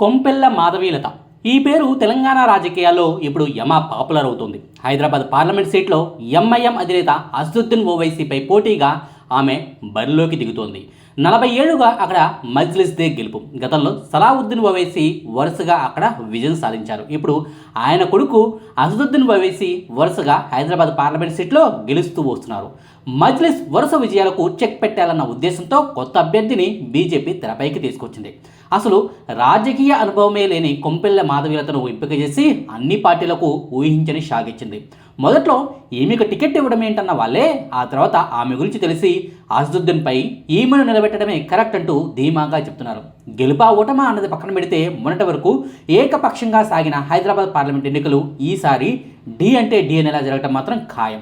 కొంపెల్ల మాధవీలత ఈ పేరు తెలంగాణ రాజకీయాల్లో ఇప్పుడు యమ పాపులర్ అవుతుంది. హైదరాబాద్ పార్లమెంట్ సీట్లో ఎంఐఎం అధినేత అసదుద్దీన్ ఓవైసీపై పోటీగా ఆమె బరిలోకి దిగుతోంది. నలభై ఏడుగా అక్కడ మజ్లిస్ దే గెలుపు. గతంలో సలావుద్దీన్ ఓవైసీ వరుసగా అక్కడ విజయం సాధించారు. ఇప్పుడు ఆయన కొడుకు అసదుద్దీన్ ఓవైసీ వరుసగా హైదరాబాద్ పార్లమెంట్ సీట్లో గెలుస్తూ వస్తున్నారు. మజ్లిస్ వరుస విజయాలకు చెక్ పెట్టాలన్న ఉద్దేశంతో కొత్త అభ్యర్థిని బీజేపీ తెరపైకి తీసుకొచ్చింది. అసలు రాజకీయ అనుభవమే లేని కొంపెల్ల మాధవీలతను ఎంపిక చేసి అన్ని పార్టీలకు ఊహించని షాగిచ్చింది మొదట్లో ఈమెకు టికెట్ ఇవ్వడం ఏంటన్న వాళ్ళే ఆ తర్వాత ఆమె గురించి తెలిసి అసదుద్దీన్పై ఈమెను నిలబెట్టడమే కరెక్ట్ అంటూ ధీమాగా చెప్తున్నారు. గెలుపా ఓటమా అన్నది పక్కన పెడితే మొన్నటి వరకు ఏకపక్షంగా సాగిన హైదరాబాద్ పార్లమెంట్ ఎన్నికలు ఈసారి డి అంటే డి అనేలా జరగటం మాత్రం ఖాయం.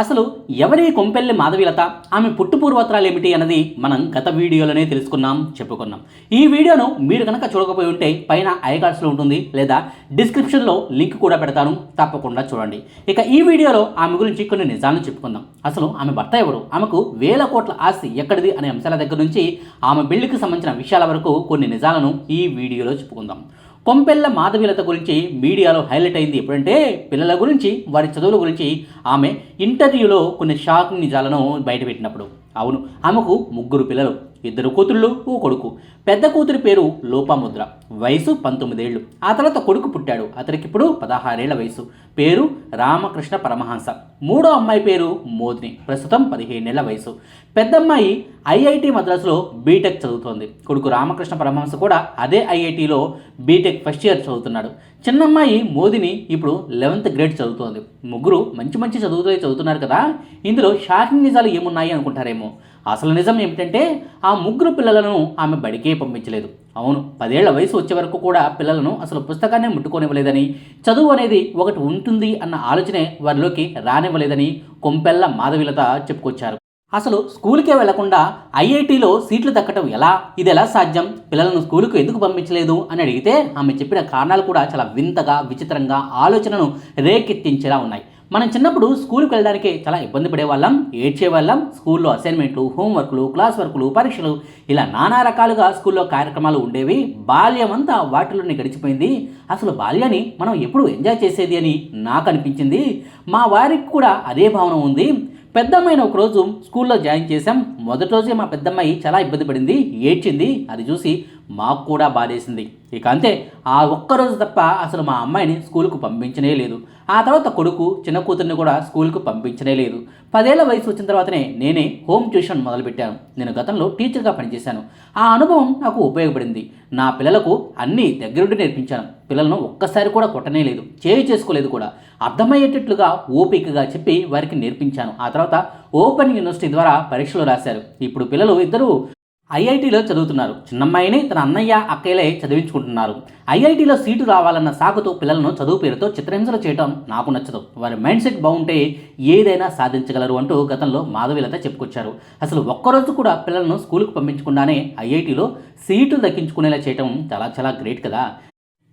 అసలు ఎవరి కొంపెల్లి మాధవీలత? ఆమె పుట్టు పూర్వత్రాలు ఏమిటి అన్నది మనం గత వీడియోలోనే తెలుసుకున్నాం చెప్పుకున్నాం. ఈ వీడియోను మీరు కనుక చూడకపోయి ఉంటే పైన ఐకార్డ్స్లో ఉంటుంది లేదా డిస్క్రిప్షన్లో లింక్ కూడా పెడతాను తప్పకుండా చూడండి. ఇక ఈ వీడియోలో ఆమె గురించి కొన్ని నిజాలను చెప్పుకుందాం. అసలు ఆమె భర్త ఎవరు? ఆమెకు వేల కోట్ల ఆస్తి ఎక్కడిది అనే అంశాల దగ్గర నుంచి ఆమె పెళ్ళికి సంబంధించిన విషయాల వరకు కొన్ని నిజాలను ఈ వీడియోలో చెప్పుకుందాం. కొంపెల్ల మాధవీలత గురించి మీడియాలో హైలైట్ అయింది. ఎప్పుడంటే పిల్లల గురించి వారి చదువుల గురించి ఆమె ఇంటర్వ్యూలో కొన్ని షాక్ నిజాలను బయటపెట్టినప్పుడు. అవును ఆమెకు ముగ్గురు పిల్లలు. ఇద్దరు కూతుళ్ళు ఓ కొడుకు. పెద్ద కూతురి పేరు లోపాముద్ర. వయసు పంతొమ్మిదేళ్ళు. ఆ తర్వాత కొడుకు పుట్టాడు. అతనికి ఇప్పుడు పదహారేళ్ళ వయసు. పేరు రామకృష్ణ పరమహంస. మూడో అమ్మాయి పేరు మోదిని. ప్రస్తుతం పదిహేనేళ్ళ వయసు. పెద్దమ్మాయి ఐఐటి మద్రాసులో బీటెక్ చదువుతోంది. కొడుకు రామకృష్ణ పరమహంస కూడా అదే ఐఐటిలో బీటెక్ ఫస్ట్ ఇయర్ చదువుతున్నాడు. చిన్నమ్మాయి మోదిని ఇప్పుడు లెవెంత్ గ్రేడ్ చదువుతోంది. ముగ్గురు మంచి మంచి చదువుతూ చదువుతున్నారు కదా. ఇందులో షాకింగ్ నిజాలు ఏమున్నాయి అనుకుంటారేమో? అసలు నిజం ఏమిటంటే ఆ ముగ్గురు పిల్లలను ఆమె బడికే పంపించలేదు. అవును పదేళ్ళ వయసు వచ్చే వరకు కూడా పిల్లలను అసలు పుస్తకాన్ని ముట్టుకోనివ్వలేదని చదువు అనేది ఒకటి ఉంటుంది అన్న ఆలోచనే వారిలోకి రానివ్వలేదని కొంపెల్ల మాధవిలత చెప్పుకొచ్చారు. అసలు స్కూల్కే వెళ్ళకుండా ఐఐటిలో సీట్లు దక్కటం ఎలా? ఇది ఎలా సాధ్యం? పిల్లలను స్కూలుకు ఎందుకు పంపించలేదు? అని అడిగితే ఆమె చెప్పిన కారణాలు కూడా చాలా వింతగా విచిత్రంగా ఆలోచనను రేకెత్తించేలా ఉన్నాయి. మనం చిన్నప్పుడు స్కూల్కి వెళ్ళడానికి చాలా ఇబ్బంది పడేవాళ్ళం ఏడ్చేవాళ్ళం. స్కూల్లో అసైన్మెంట్లు హోంవర్క్లు క్లాస్ వర్క్లు పరీక్షలు ఇలా నానా రకాలుగా స్కూల్లో కార్యక్రమాలు ఉండేవి. బాల్యం అంతా వాటిలోనే గడిచిపోయింది. అసలు బాల్యాన్ని మనం ఎప్పుడు ఎంజాయ్ చేసేది అని నాకు అనిపించింది. మా వారికి కూడా అదే భావన ఉంది. పెద్దమ్మాయిని ఒకరోజు స్కూల్లో జాయిన్ చేశాం. మొదటి రోజే మా పెద్దమ్మాయి చాలా ఇబ్బంది పడింది ఏడ్చింది. అది చూసి మాకు కూడా బాధేసింది. ఇక అంతే ఆ ఒక్కరోజు తప్ప అసలు మా అమ్మాయిని స్కూల్కు పంపించనే లేదు. ఆ తర్వాత కొడుకు చిన్న కూతుర్ని కూడా స్కూల్కు పంపించనే లేదు. పదేళ్ళ వయసు వచ్చిన తర్వాతనే నేనే హోమ్ ట్యూషన్ మొదలుపెట్టాను. నేను గతంలో టీచర్గా పనిచేశాను. ఆ అనుభవం నాకు ఉపయోగపడింది. నా పిల్లలకు అన్నీ దగ్గరుండి నేర్పించాను. పిల్లలను ఒక్కసారి కూడా కొట్టనే లేదు. చేయి చేసుకోలేదు కూడా. అర్థమయ్యేటట్లుగా ఓపికగా చెప్పి వారికి నేర్పించాను. ఆ తర్వాత ఓపెన్ యూనివర్సిటీ ద్వారా పరీక్షలు రాశారు. ఇప్పుడు పిల్లలు ఇద్దరు ఐఐటీలో చదువుతున్నారు. చిన్నమ్మాయిని తన అన్నయ్య అక్కయ్యలే చదివించుకుంటున్నారు. ఐఐటీలో సీటు రావాలన్న సాగుతో పిల్లలను చదువు పేరుతో చిత్రహింసలు చేయడం నాకు నచ్చదు. వారి మైండ్ సెట్ బాగుంటే ఏదైనా సాధించగలరు అంటూ గతంలో మాధవీలత చెప్పుకొచ్చారు. అసలు ఒక్కరోజు కూడా పిల్లలను స్కూల్కి పంపించకుండానే ఐఐటీలో సీటు దక్కించుకునేలా చేయటం చాలా చాలా గ్రేట్ కదా.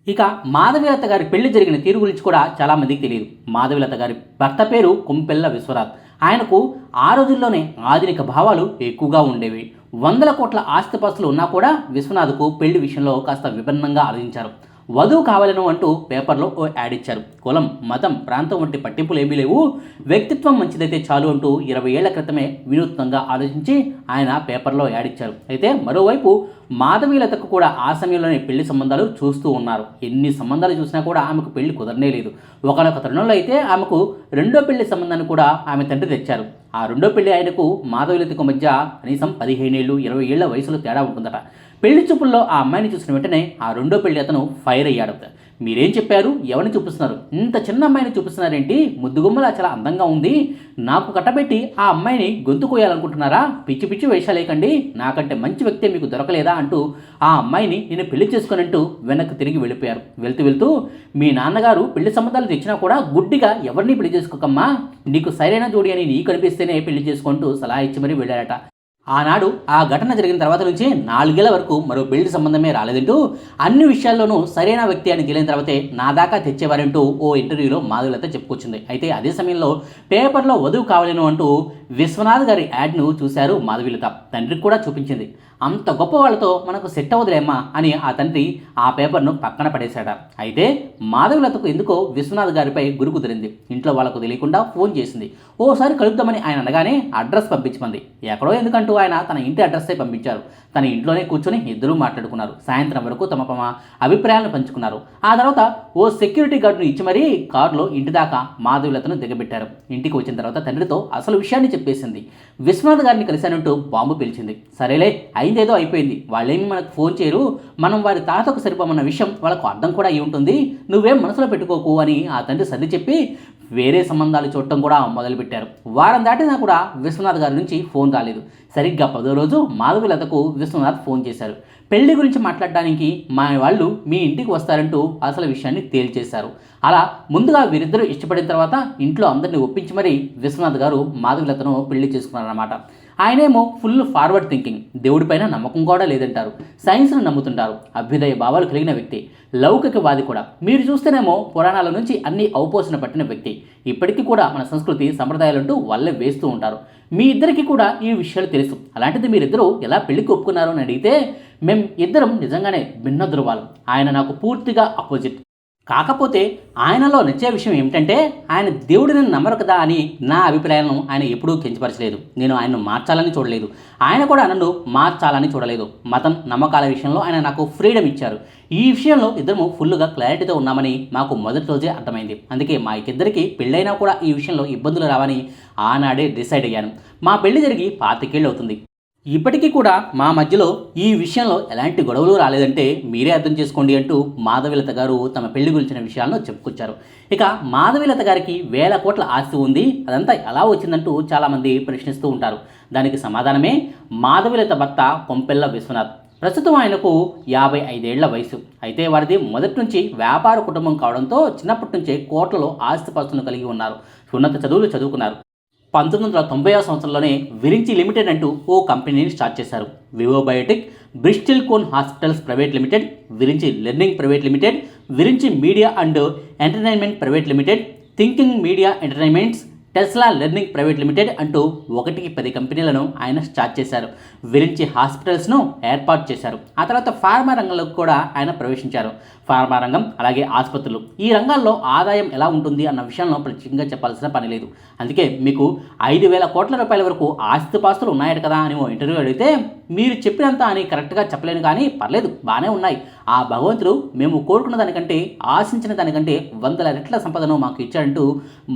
ఇక మాధవీలత గారి పెళ్ళి జరిగిన తీరు గురించి కూడా చాలామందికి తెలియదు. మాధవీలత గారి భర్త పేరు కుంపెల్ల విశ్వనాథ్. ఆయనకు ఆ రోజుల్లోనే ఆధునిక భావాలు ఎక్కువగా ఉండేవి. వందల కోట్ల ఆస్తిపాస్తులు ఉన్నా కూడా విశ్వనాథ్కు పెళ్ళి విషయంలో కాస్త విభిన్నంగా ఆలోచించారు. వధువు కావాలను అంటూ పేపర్లో ఓ యాడ్ ఇచ్చారు. కులం మతం ప్రాంతం వంటి పట్టింపులు ఏమీ లేవు. వ్యక్తిత్వం మంచిదైతే చాలు అంటూ ఇరవై ఏళ్ళ క్రితమే వినూత్నంగా ఆలోచించి ఆయన పేపర్లో యాడ్ ఇచ్చారు. అయితే మరోవైపు మాధవీలతకు కూడా ఆ సమయంలోనే పెళ్ళి సంబంధాలు చూస్తూ ఉన్నారు. ఎన్ని సంబంధాలు చూసినా కూడా ఆమెకు పెళ్ళి కుదరనే లేదు. ఒకనొక తరుణంలో అయితే ఆమెకు రెండో పెళ్ళి సంబంధాన్ని కూడా ఆమె తండ్రి తెచ్చారు. ఆ రెండో పెళ్ళి ఆయనకు మాధవీలతకు మధ్య కనీసం పదిహేనేళ్ళు ఇరవై ఏళ్ళ వయసులో తేడా ఉంటుందట. పెళ్ళి చూపుల్లో ఆ అమ్మాయిని చూసిన వెంటనే ఆ రెండో పెళ్ళి అతను ఫైర్ అయ్యాడు. మీరేం చెప్పారు? ఎవరిని చూపిస్తున్నారు? ఇంత చిన్న అమ్మాయిని చూపిస్తున్నారేంటి? ముద్దుగుమ్మలా చాలా అందంగా ఉంది. నాకు కట్టబెట్టి ఆ అమ్మాయిని గొంతు కోయాలనుకుంటున్నారా? పిచ్చి పిచ్చి వేషాలేకండి నాకంటే మంచి వ్యక్తే మీకు దొరకలేదా అంటూ ఆ అమ్మాయిని నేను పెళ్ళి చేసుకునంటూ వెనక్కి తిరిగి వెళ్ళిపోయారు. వెళ్తూ వెళ్తూ మీ నాన్నగారు పెళ్ళి సంబంధాలు తెచ్చినా కూడా గుడ్డిగా ఎవరిని పెళ్ళి చేసుకోకమ్మా? నీకు సరైన జోడి అని నీకు కనిపిస్తేనే పెళ్ళి చేసుకుంటూ సలహా ఇచ్చి మరీ వెళ్ళారట. ఆనాడు ఆ ఘటన జరిగిన తర్వాత నుంచి నాలుగేళ్ళ వరకు మరో బిల్డ్ సంబంధమే రాలేదంటూ అన్ని విషయాల్లోనూ సరైన వ్యక్తి అని తేలిన తర్వాతే నా దాకా తెచ్చేవారంటూ ఓ ఇంటర్వ్యూలో మాధులత చెప్పుకొచ్చింది. అయితే అదే సమయంలో పేపర్లో వధువు కావాలను అంటూ విశ్వనాథ్ గారి యాడ్ను చూశారు మాధవీలత. తండ్రికి కూడా చూపించింది. అంత గొప్ప వాళ్ళతో మనకు సెట్ అవ్వదులేమ్మా అని ఆ తండ్రి ఆ పేపర్ను పక్కన పడేశాడ. అయితే మాధవీలతకు ఎందుకో విశ్వనాథ్ గారిపై గురి కుదిరింది. ఇంట్లో వాళ్ళకు తెలియకుండా ఫోన్ చేసింది. ఓసారి కలుద్దామని ఆయన అనగానే అడ్రస్ పంపించమంది. ఎక్కడో ఎందుకంటూ ఆయన తన ఇంటి అడ్రస్సే పంపించారు. తన ఇంట్లోనే కూర్చొని ఇద్దరూ మాట్లాడుకున్నారు. సాయంత్రం వరకు తమ తమ అభిప్రాయాలను పంచుకున్నారు. ఆ తర్వాత ఓ సెక్యూరిటీ గార్డును ఇచ్చి మరీ కారులో ఇంటి దాకా మాధవీలతను దిగబెట్టారు. ఇంటికి వచ్చిన తర్వాత తండ్రితో అసలు విషయాన్ని చెప్పేసింది. విశ్వనాథ్ గారిని కలిశానంటూ బాంబు పిలిచింది. సరేలే అయిందేదో అయిపోయింది. వాళ్ళేమి మనకు ఫోన్ చేయరు. మనం వారి తాతకు సరిపోమన్న విషయం వాళ్ళకు అర్థం కూడా అయి ఉంటుంది. నువ్వేం మనసులో పెట్టుకోకు అని ఆ తండ్రి సర్ది చెప్పి వేరే సంబంధాలు చూడటం కూడా మొదలుపెట్టారు. వారం దాటినా కూడా విశ్వనాథ్ గారి నుంచి ఫోన్ రాలేదు. సరిగ్గా పదో రోజు మాధవిలతకు విశ్వనాథ్ ఫోన్ చేశారు. పెళ్ళి గురించి మాట్లాడడానికి మా వాళ్ళు మీ ఇంటికి వస్తారంటూ అసలు విషయాన్ని తేల్చేశారు. అలా ముందుగా వీరిద్దరూ ఇష్టపడిన తర్వాత ఇంట్లో అందరినీ ఒప్పించి మరీ విశ్వనాథ్ గారు మాధవిలతను పెళ్ళి చేసుకున్నారన్నమాట. ఆయనేమో ఫుల్ ఫార్వర్డ్ థింకింగ్ దేవుడిపైన నమ్మకం కూడా లేదంటారు. సైన్స్ను నమ్ముతుంటారు. అభ్యుదయ భావాలు కలిగిన వ్యక్తి. లౌకికవాది కూడా. మీరు చూస్తేనేమో పురాణాల నుంచి అన్ని ఔపోసన పట్టిన వ్యక్తి. ఇప్పటికీ కూడా మన సంస్కృతి సంప్రదాయాలంటూ వాళ్ళే వేస్తూ ఉంటారు. మీ ఇద్దరికి కూడా ఈ విషయాలు తెలుసు. అలాంటిది మీరిద్దరూ ఎలా పెళ్ళికి ఒప్పుకున్నారు అని అడిగితే మేం ఇద్దరం నిజంగానే భిన్న ధృవాలు ఆయన నాకు పూర్తిగా అపోజిట్ కాకపోతే ఆయనలో నచ్చే విషయం ఏమిటంటే ఆయన దేవుడిని నమ్మరు కదా అని నా అభిప్రాయాలను ఆయన ఎప్పుడూ కించపరచలేదు. నేను ఆయనను మార్చాలని చూడలేదు. ఆయన కూడా నన్ను మార్చాలని చూడలేదు. మతం నమ్మకాల విషయంలో ఆయన నాకు ఫ్రీడమ్ ఇచ్చారు. ఈ విషయంలో ఇద్దరము ఫుల్గా క్లారిటీతో ఉన్నామని మాకు మొదటి రోజే అర్థమైంది. అందుకే మా ఇద్దరికి పెళ్ళైనా కూడా ఈ విషయంలో ఇబ్బందులు రావని ఆనాడే డిసైడ్ అయ్యాను. మా పెళ్ళి జరిగి పాతికేళ్ళు అవుతుంది ఇప్పటికీ కూడా మా మధ్యలో ఈ విషయంలో ఎలాంటి గొడవలు రాలేదంటే మీరే అర్థం చేసుకోండి అంటూ మాధవీలత గారు తమ పెళ్ళి గురించిన విషయాలను చెప్పుకొచ్చారు. ఇక మాధవీలత గారికి వేల కోట్ల ఆస్తి ఉంది అదంతా ఎలా వచ్చిందంటూ చాలామంది ప్రశ్నిస్తూ ఉంటారు. దానికి సమాధానమే మాధవీలత భర్త కొంపెల్ల విశ్వనాథ్. ప్రస్తుతం ఆయనకు యాభై ఐదేళ్ళ వయసు. అయితే వారిది మొదటి నుంచి వ్యాపార కుటుంబం కావడంతో చిన్నప్పటి నుంచే కోట్లలో ఆస్తిపాస్తులను కలిగి ఉన్నారు. ఉన్నత చదువులు చదువుకున్నారు. పంతొమ్మిది వందల తొంభై సంవత్సరంలోనే విరించి లిమిటెడ్ అంటూ ఓ కంపెనీని స్టార్ట్ చేశారు. Vivobiotic Bristlecone hospitals private limited Virinchi learning private limited Virinchi media and entertainment private limited thinking media entertainments Tesla learning private limited అంటూ ఒకటికి పది కంపెనీలను ఆయన స్టార్ట్ చేశారు. విరించి హాస్పిటల్స్ను ఏర్పాటు చేశారు. ఆ తర్వాత ఫార్మా రంగంలోకి కూడా ఆయన ప్రవేశించారు. ఫార్మా రంగం అలాగే ఆసుపత్రులు. ఈ రంగాల్లో ఆదాయం ఎలా ఉంటుంది అన్న విషయంలో ప్రత్యేకంగా చెప్పాల్సిన పని లేదు. అందుకే మీకు ఐదు వేల కోట్ల రూపాయల వరకు ఆస్తిపాస్తులు ఉన్నాయట కదా అని ఓ ఇంటర్వ్యూ అడిగితే మీరు చెప్పినంత అని కరెక్ట్గా చెప్పలేను కానీ పర్లేదు బాగానే ఉన్నాయి. ఆ భగవంతుడు మేము కోరుకున్న దానికంటే ఆశించిన దానికంటే వందల రెట్ల సంపదను మాకు ఇచ్చాడంటూ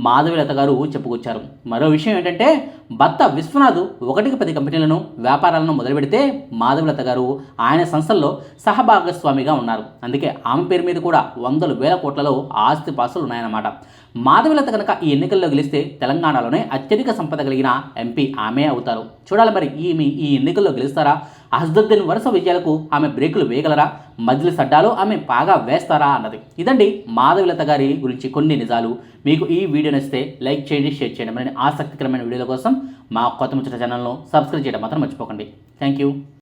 మాధవీలత గారు చెప్పుకొచ్చారు. మరో విషయం ఏంటంటే భర్త విశ్వనాథ్ ఒకటికి పది కంపెనీలను వ్యాపారాలను మొదలుపెడితే మాధవలత గారు ఆయన సంస్థల్లో సహభాగస్వామిగా ఉన్నారు. అందుకే ఆమె పేరు మీద కూడా వందలు వేల కోట్లలో ఆస్తి పాసులు ఉన్నాయన్నమాట. మాధవిలత కనుక ఈ ఎన్నికల్లో గెలిస్తే తెలంగాణలోనే అత్యధిక సంపద కలిగిన ఎంపీ ఆమె అవుతారు. చూడాలి మరి ఈమె ఈ ఎన్నికల్లో గెలుస్తారా? అసదుద్దీన్ వరుస విజయాలకు ఆమె బ్రేకులు వేయగలరా? మధ్యల సడ్డాలో ఆమె బాగా వేస్తారా అన్నది. ఇదండి మాధవిలత గారి గురించి కొన్ని నిజాలు. మీకు ఈ వీడియో నచ్చితే లైక్ చేయండి షేర్ చేయండి. మరి ఆసక్తికరమైన వీడియోల కోసం మా కొత్త ముచ్చట ఛానల్ను సబ్స్క్రైబ్ చేయడం మాత్రం మర్చిపోకండి. Thank you.